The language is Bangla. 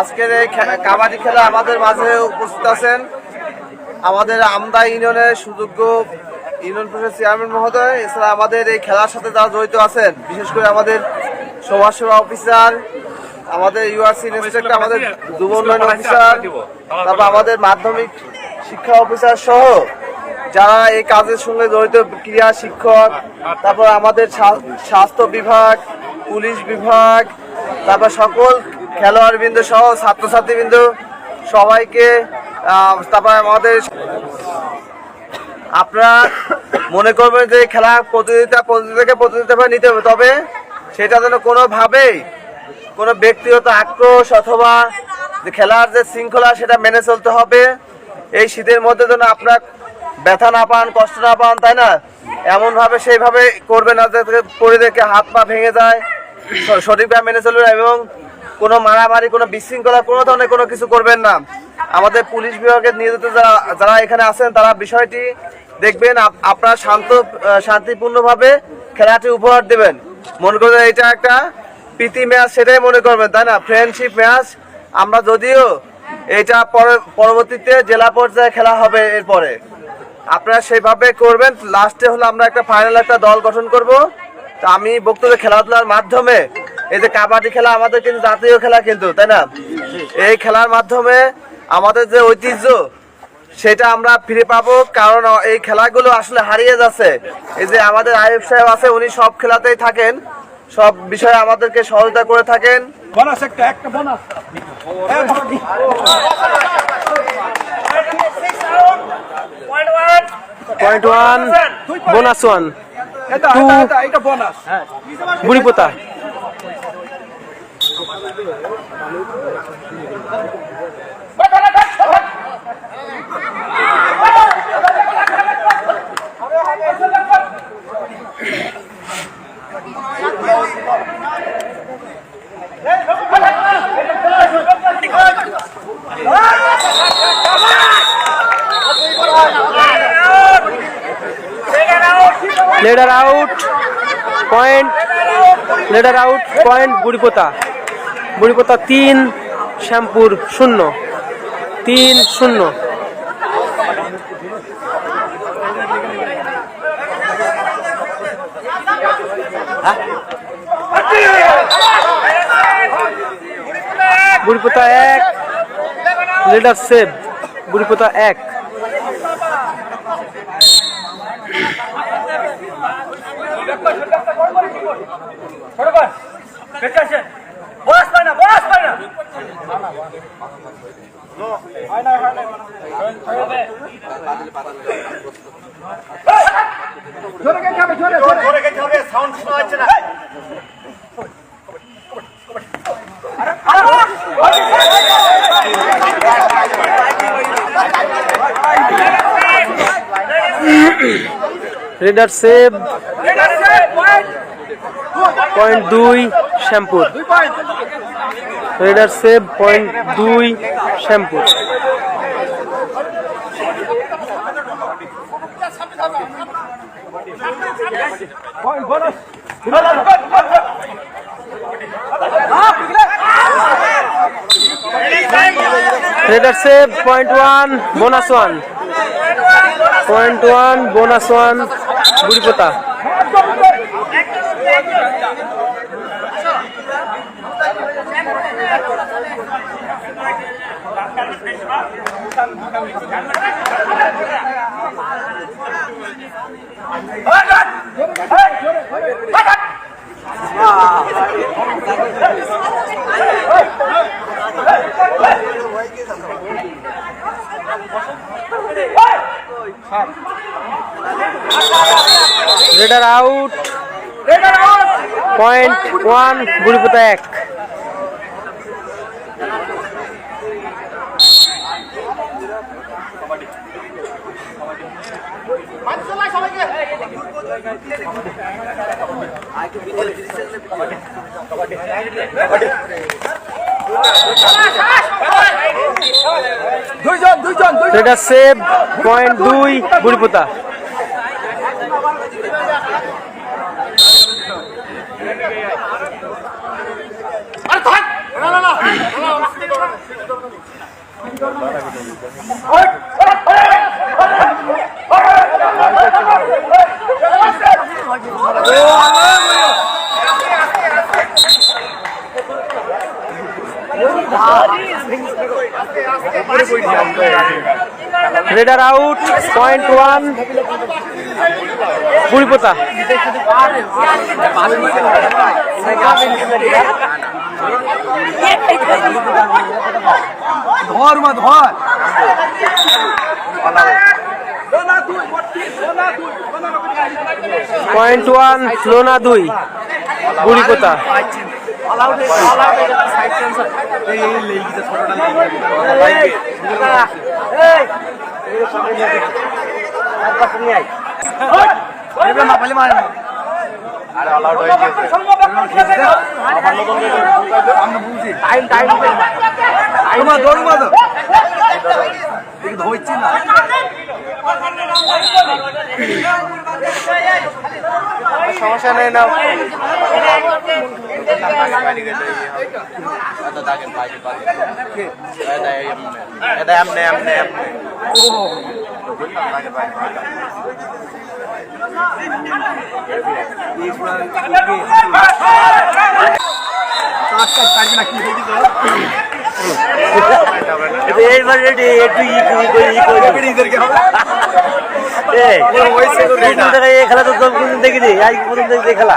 আজকের এই কাবাডি খেলা আমাদের মাঝে উপস্থিত আছেন আমাদের আমদা ইউনিয়নের সুযোগ্য ইউনিয়ন পরিষদ চেয়ারম্যান মহোদয়, এছাড়া আমাদের এই খেলার সাথে যারা জড়িত আছেন, বিশেষ করে আমাদের সমাজসেবা অফিসার আমাদের ইউআরসি ইন্সপেক্টর আমাদের যুব উন্নয়ন অফিসার তারপর আমাদের মাধ্যমিক শিক্ষা অফিসার সহ যারা এই কাজের সঙ্গে জড়িত, ক্রীড়া শিক্ষক, তারপর আমাদের স্বা- স্বাস্থ্য বিভাগ, পুলিশ বিভাগ, তারপর সকল খেলোয়াড় বিন্দু সহ ছাত্রছাত্রী বিন্দু সবাইকে তারপর আমাদের আপনারা মনে করবেন যে খেলা প্রতিযোগিতা প্রতিযোগিতাকে প্রতিযোগিতা নিতে হবে, তবে সেটা যেন কোনোভাবেই কোনো ব্যক্তিগত আক্রোশ অথবা যে খেলার যে শৃঙ্খলা সেটা মেনে চলতে হবে। এই শীতের মধ্যে যেন আপনার ব্যথা না পান, কষ্ট না পান, তাই না? এমন ভাবে সেইভাবে করবে না পড়ে দেখে হাত পা ভেঙে যায় সঠিকভাবে মেনে চলবে এবং কোনো মারামারি, কোনো বিশৃঙ্খলা, কোনো ধরনের কোনো কিছু করবেন না। আমাদের পুলিশ বিভাগের নিয়োজিত যারা যারা এখানে আছেন, তারা বিষয়টি দেখবেন, আপ- আপনারা শান্ত শান্তিপূর্ণভাবে খেলাটি উপহার দেবেন। মনে করবেন এটা একটা প্রীতি ম্যাচ, সেটাই মনে করবেন, তাই না? Friendship match. আমরা যদিও এটা পরে পরবর্তীতে জেলা পর্যায়ে খেলা হবে এরপরে। আপনারা সেইভাবে করবেন। লাস্টে হলো আমরা একটা ফাইনাল একটা দল গঠন করব। তো আমি বক্তব্য খেলাধুলার মাধ্যমে, এই যে কাবাডি খেলা আমাদের কিন্তু জাতীয় খেলা কিন্তু, তাই না? এই খেলার মাধ্যমে আমাদের যে ঐতিহ্য, সেটা আমরা ফিরে পাবো। কারণ এই খেলাগুলো আসলে হারিয়ে যাচ্ছে। এই যে আমাদের আইএফ সাহেব আছে, উনি সব খেলাতেই থাকেন। সব বিষয়ে আমাদেরকে সহযোগিতা করে থাকেন। একটা একটা point one bonus one two Buripota raider out point raider out point Buripota Buripota তিন শ্যামপুর শূন্য। তিন, শূন্য। বুড়িপোতা এক লেডার সেভ বুড়িপোতা এক। খাবে জোরে জোরে রেডার সেভ পয়েন্ট দুই পয়েন্ট রেডার সেভ পয়েন্ট দুই bonus raider save point one bonus one point one bonus one Buripota raider out point one Buripota এক. দুইজন দুইজন দুইজন। রেডার সেভ পয়েন্ট দুই Buripota. Raider out point one Buripota ধর মা ধর। পয়েন্ট ওয়ান লোনা দুই বুড়িপোতা ধরছি না সমস্যা নেই না খেলা তো দেখিনি আজ পর্যন্ত খেলা